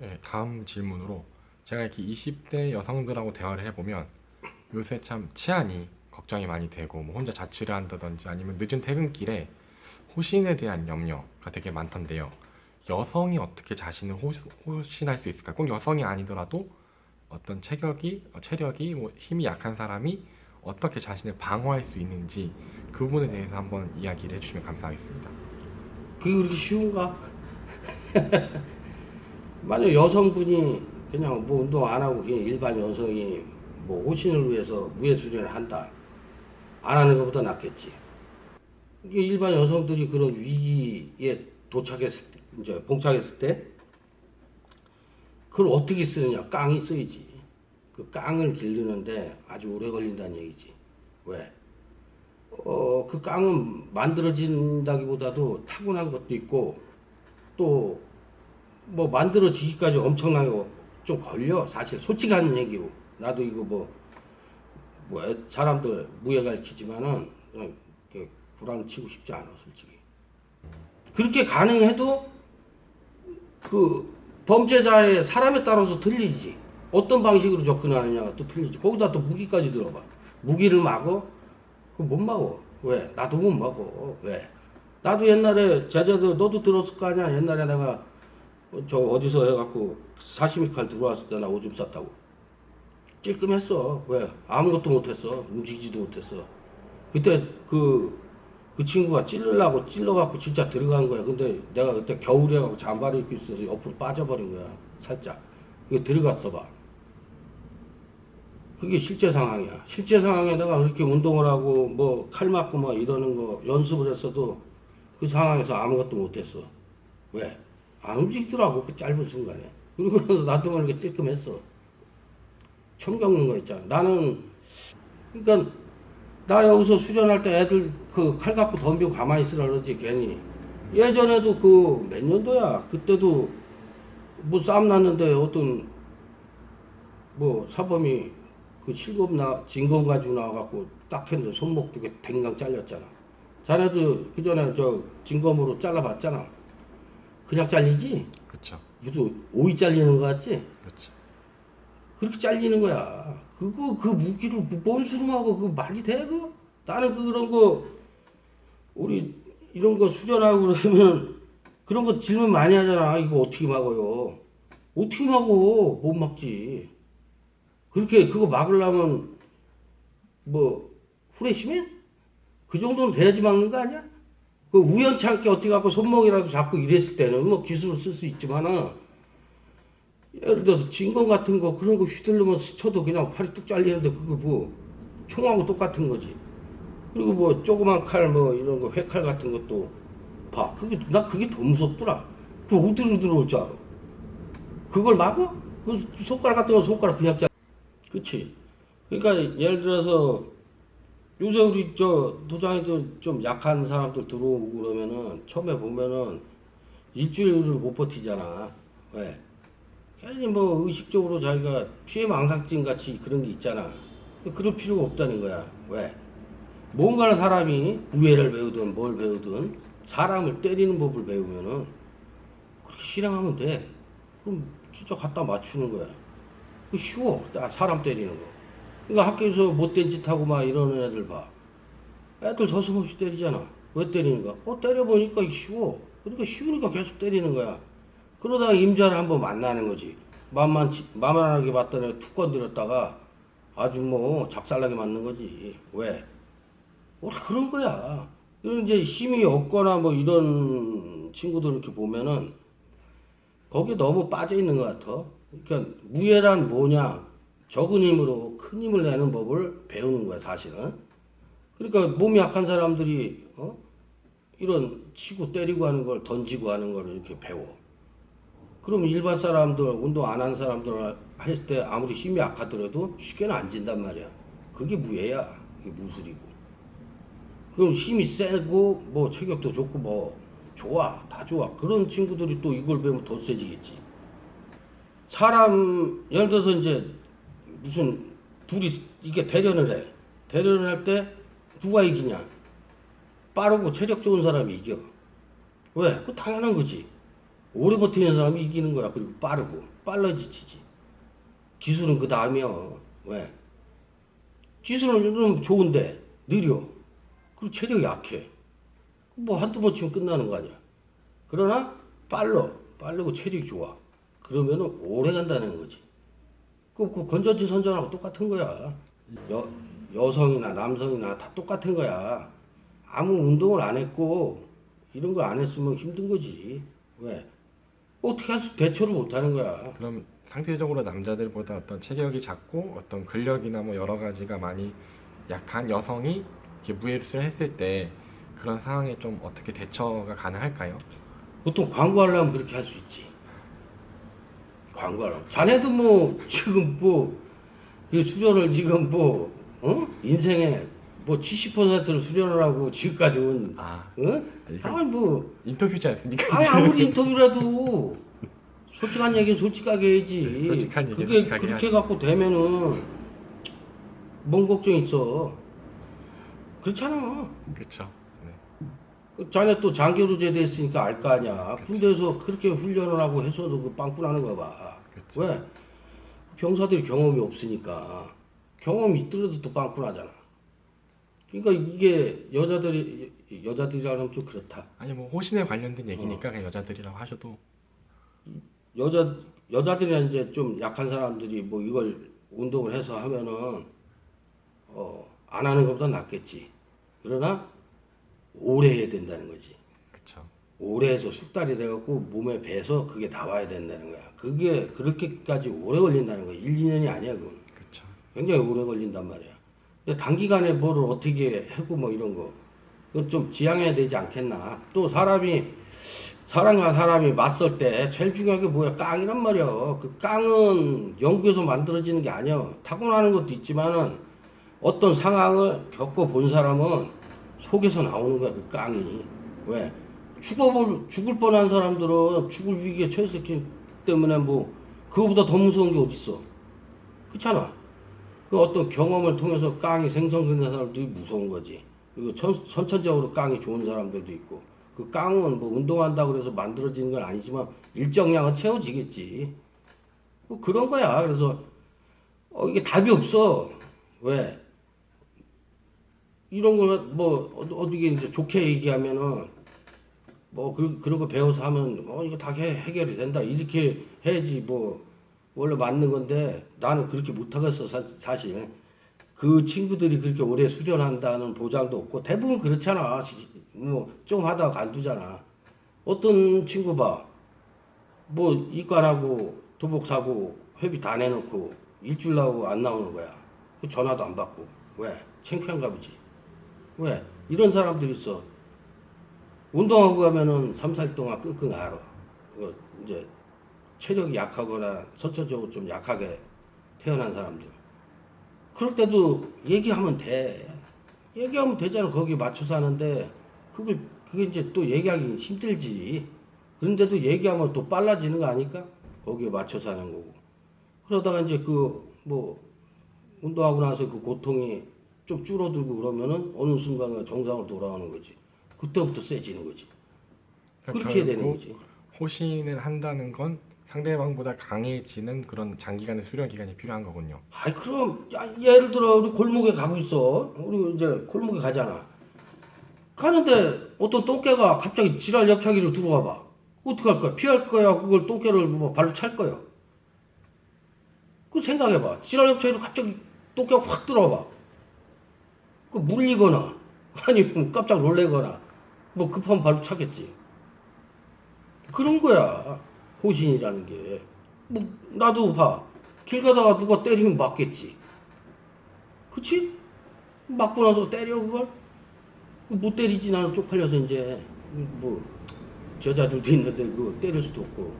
네, 다음 질문으로 제가 이렇게 20대 여성들하고 대화를 해보면 요새 참 치안이 걱정이 많이 되고 뭐 혼자 자취를 한다든지 아니면 늦은 퇴근길에 호신에 대한 염려가 되게 많던데요. 여성이 어떻게 자신을 호, 호신할 수 있을까? 꼭 여성이 아니더라도 어떤 체격이 어, 체력이 뭐 힘이 약한 사람이 어떻게 자신을 방어할 수 있는지 그 부분에 대해서 한번 이야기를 해주시면 감사하겠습니다. 그게 그렇게 쉬운가? 만약 여성분이 그냥 뭐 운동 안 하고 그냥 일반 여성이 뭐 호신을 위해서 무예 수련을 한다. 안 하는 것보다 낫겠지. 이게 일반 여성들이 그런 위기에 도착했을 때, 이제 봉착했을 때, 그걸 어떻게 쓰느냐? 깡이 쓰이지. 그 깡을 기르는데 아주 오래 걸린다는 얘기지. 왜? 어, 그 깡은 만들어진다기보다도 타고난 것도 있고 또 뭐 만들어지기까지 엄청나게 좀 걸려 사실 솔직한 얘기고 나도 이거 뭐, 뭐 애- 사람들 무예 가르치지만은 그냥 이렇게 구랑 치고 싶지 않아 솔직히 그렇게 가능해도 그 범죄자의 사람에 따라서 틀리지 어떤 방식으로 접근하느냐가 또 틀리지 거기다 또 무기까지 들어봐 무기를 막어 그못 막어. 왜? 나도 못 막어. 왜? 나도 옛날에 제자들 너도 들었을 거 아니야. 옛날에 내가 저 어디서 해갖고 사시미 칼 들어왔을 때 나 오줌 쌌다고. 찔끔했어. 왜? 아무것도 못했어. 움직이지도 못했어. 그때 그, 그 친구가 찔르려고 찔러갖고 진짜 들어간 거야. 근데 내가 그때 겨울에 갖고 잠바를 입고 있어서 옆으로 빠져버린 거야. 살짝. 그게 들어갔어 봐. 그게 실제 상황이야. 실제 상황에 내가 그렇게 운동을 하고 뭐 칼 맞고 뭐 이러는 거 연습을 했어도 그 상황에서 아무것도 못했어. 왜? 안 움직이더라고 그 짧은 순간에. 그리고 나서 나도 모르게 찔끔했어. 처음 겪는 거 있잖아. 나는 그러니까 나 여기서 수련할 때 애들 그 칼 갖고 덤비고 가만히 있으라 그러지 괜히. 예전에도 그 몇 년도야. 그때도 뭐 싸움 났는데 어떤 뭐 사범이 그 실검 나 진검 가지고 나와갖고 딱 했는데 손목 쪽에 댕강 잘렸잖아. 자네도 그 전에 저 진검으로 잘라봤잖아. 그냥 잘리지? 그렇죠, 무슨 오이 잘리는 거 같지? 그렇죠. 그렇게 잘리는 거야. 그거 그 무기를 뭔 수lum하고 그 말이 돼? 그 나는 그 그런 거 우리 이런 거 수련하고 그러면 그런 거 질문 많이 하잖아. 이거 어떻게 막어요? 어떻게 막어? 못 막지. 그렇게 그거 막으려면 뭐 후레쉬면 그 정도는 돼야지 막는 거 아니야? 그 우연찮게 어떻게 갖고 손목이라도 잡고 이랬을 때는 뭐 기술을 쓸 수 있지만은 예를 들어서 진공 같은 거 그런 거 휘둘르면 스쳐도 그냥 팔이 뚝 잘리는데 그거 뭐 총하고 똑같은 거지. 그리고 뭐 조그만 칼 뭐 이런 거 회칼 같은 것도 봐. 그게 나 그게 더 무섭더라. 그 어디로 들어올 줄 알아? 그걸 막어? 그 손가락 같은 거 손가락 그냥 짜. 그치? 그러니까 예를 들어서 요새 우리 저 도장에도 좀 약한 사람들 들어오고 그러면은 처음에 보면은 일주일을 못 버티잖아. 왜? 괜히 뭐 의식적으로 자기가 피해 망상증 같이 그런 게 있잖아. 그럴 필요가 없다는 거야. 왜? 뭔가를 사람이 무예를 배우든 뭘 배우든 사람을 때리는 법을 배우면은 그렇게 실행하면 돼. 그럼 진짜 갖다 맞추는 거야. 그 쉬워. 나 사람 때리는 거. 그러니까 학교에서 못된 짓 하고 막 이러는 애들 봐. 애들 서슴없이 때리잖아. 왜 때리는가? 어, 때려보니까 쉬워. 그러니까 쉬우니까 계속 때리는 거야. 그러다가 임자를 한번 만나는 거지. 만만, 만만하게 봤더니 툭 건드렸다가 아주 뭐 작살나게 맞는 거지. 왜? 원래 그런 거야. 그리고 이제 힘이 없거나 뭐 이런 친구들 이렇게 보면은 거기에 너무 빠져 있는 것 같아. 그러니까 무예란 뭐냐? 적은 힘으로 큰 힘을 내는 법을 배우는 거야, 사실은. 그러니까 몸이 약한 사람들이 어? 이런 치고 때리고 하는 걸 던지고 하는 걸 이렇게 배워. 그럼 일반 사람들 운동 안 하는 사람들 했을 때 아무리 힘이 약하더라도 쉽게는 안 진단 말이야. 그게 무예야. 그게 무술이고. 그럼 힘이 세고 뭐 체격도 좋고 뭐 좋아 다 좋아 그런 친구들이 또 이걸 배우면 더 세지겠지. 사람 예를 들어서 이제 무슨 둘이 이게 대련을 해. 대련을 할 때 누가 이기냐? 빠르고 체력 좋은 사람이 이겨. 왜? 그 당연한 거지. 오래 버티는 사람이 이기는 거야. 그리고 빠르고 빨라 지치지. 기술은 그 다음이야. 왜? 기술은 좀 좋은데 느려. 그리고 체력이 약해. 뭐 한두 번 치면 끝나는 거 아니야. 그러나 빨라. 빠르고 체력이 좋아. 그러면은 오래 간다는 거지. 그, 그 건전지 선전하고 똑같은 거야. 여, 여성이나 남성이나 다 똑같은 거야. 아무 운동을 안 했고 이런 걸 안 했으면 힘든 거지. 왜? 어떻게 할 수, 대처를 못 하는 거야. 그럼 상대적으로 남자들보다 어떤 체격이 작고 어떤 근력이나 뭐 여러 가지가 많이 약한 여성이 이렇게 무예를 했을 때 그런 상황에 좀 어떻게 대처가 가능할까요? 보통 광고하려면 그렇게 할 수 있지. 광고하려면. 자네도 뭐 지금 뭐, 그 수련을 지금 뭐, 어? 인생에 뭐 70%를 수련을 하고 지금까지 온, 아 어? 아니 뭐, 인터뷰지 않습니까? 아니 아무리 인터뷰라도 솔직한 얘기는 솔직하게 해야지. 네, 솔직한 얘기는 그게 솔직하게 그렇게 해야죠. 갖고 되면은 뭔 걱정 있어. 그렇잖아. 그렇죠. 네. 그 자네 또 장교도 제대했으니까 알 거 아니야. 그치. 군대에서 그렇게 훈련을 하고 했어도 그 빵꾸 나는 거 봐. 그치. 왜? 병사들이 경험이 없으니까 경험이 있더라도 또 빵꾸 나잖아. 그러니까 이게 여자들이 여자들이라면 좀 그렇다. 아니 뭐 호신에 관련된 얘기니까 그냥 여자들이라고 하셔도 여자 여자들이나 이제 좀 약한 사람들이 뭐 이걸 운동을 해서 하면은 어 안 하는 것보다 낫겠지. 그러나 오래 해야 된다는 거지. 그렇죠. 오래 해서 숙달이 돼갖고 몸에 배서 그게 나와야 된다는 거야. 그게 그렇게까지 오래 걸린다는 거야. 1, 2년이 아니야, 그건. 그렇죠. 굉장히 오래 걸린단 말이야. 근데 단기간에 뭐를 어떻게 하고 뭐 이런 거. 그건 좀 지양해야 되지 않겠나. 또 사람이, 사람과 사람이 맞설 때 제일 중요한 게 뭐야? 깡이란 말이야. 그 깡은 연구에서 만들어지는 게 아니야. 타고나는 것도 있지만은 어떤 상황을 겪어본 사람은 속에서 나오는 거야, 그 깡이. 왜? 죽어볼, 죽을 뻔한 사람들은 죽을 위기에 처했기 때문에 뭐, 그거보다 더 무서운 게 어딨어. 그렇잖아. 그 어떤 경험을 통해서 깡이 생성된 사람들이 무서운 거지. 그리고 천, 선천적으로 깡이 좋은 사람들도 있고. 그 깡은 뭐 운동한다고 그래서 만들어지는 건 아니지만 일정량은 채워지겠지. 뭐 그런 거야. 그래서 어, 이게 답이 없어. 왜? 이런 걸 뭐 어떻게 이제 좋게 얘기하면은 뭐 그, 그런 거 배워서 하면 어 이거 다 해, 해결이 된다. 이렇게 해야지 뭐 원래 맞는 건데 나는 그렇게 못하겠어 사, 사실. 그 친구들이 그렇게 오래 수련한다는 보장도 없고 대부분 그렇잖아. 뭐 좀 하다가 간두잖아. 어떤 친구 봐뭐 이관하고 도복 사고 회비 다 내놓고 일주일 나오고 안 나오는 거야. 그 전화도 안 받고. 왜? 창피한가 보지 왜 이런 사람들이 있어 운동하고 가면은 3, 4일 동안 끙끙 앓아. 그 이제 체력이 약하거나 선천적으로 좀 약하게 태어난 사람들. 그럴 때도 얘기하면 돼. 얘기하면 되잖아. 거기에 맞춰서 하는데 그걸 그게 이제 또 얘기하기 힘들지. 그런데도 얘기하면 또 빨라지는 거 아닐까? 거기에 맞춰서 하는 거고. 그러다가 이제 그 뭐 운동하고 나서 그 고통이 좀 줄어들고 그러면은 어느 순간에 정상으로 돌아오는 거지. 그때부터 세지는 거지. 그러니까 그렇게 되는 거지. 호신을 한다는 건 상대방보다 강해지는 그런 장기간의 수련 기간이 필요한 거군요. 아이 그럼 야, 예를 들어 우리 골목에 가고 있어. 우리 이제 골목에 가잖아. 가는데 어떤 똥개가 갑자기 지랄 옆차기로 들어와 봐. 어떻게 할 거야? 피할 거야? 그걸 똥개를 뭐 발로 찰 거야? 그 생각해 봐. 지랄 옆차기로 갑자기 똥개가 확 들어와 봐. 그 물리거나 아니면 깜짝 놀래거나 뭐 급하면 발로 차겠지. 그런 거야. 호신이라는 게. 뭐 나도 봐. 길 가다가 누가 때리면 맞겠지. 그치? 맞고 나서 때려 그걸? 그못 때리지 나는 쪽팔려서 이제 뭐 여자들도 있는데 그거 때릴 수도 없고.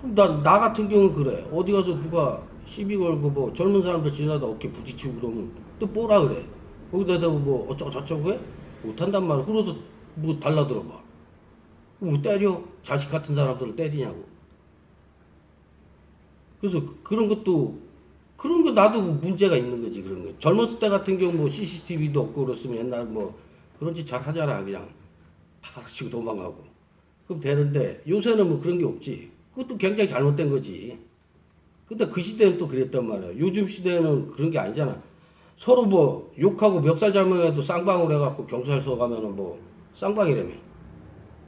그럼 나, 나 같은 경우는 그래. 어디 가서 누가 시비 걸고 뭐 젊은 사람들 지나다 어깨 부딪히고 그러면 또 뭐라 그래. 거기다 대고 뭐 어쩌고 저쩌고 해? 못한단 말이야. 그러도 뭐 달라들어 봐. 뭐 때려? 자식 같은 사람들을 때리냐고. 그래서 그- 그런 것도 그런 거 나도 뭐 문제가 있는 거지 그런 거. 젊었을 때 같은 경우 뭐 CCTV도 없고 그랬으면 옛날 뭐 그런 짓 잘 하잖아 그냥 타닥 치고 도망가고. 그럼 되는데 요새는 뭐 그런 게 없지. 그것도 굉장히 잘못된 거지. 근데 그 시대는 또 그랬단 말이야. 요즘 시대는 그런 게 아니잖아. 서로 뭐 욕하고 멱살 잡으면 또 쌍방울 해갖고 경찰서 가면은 뭐 쌍방이라며.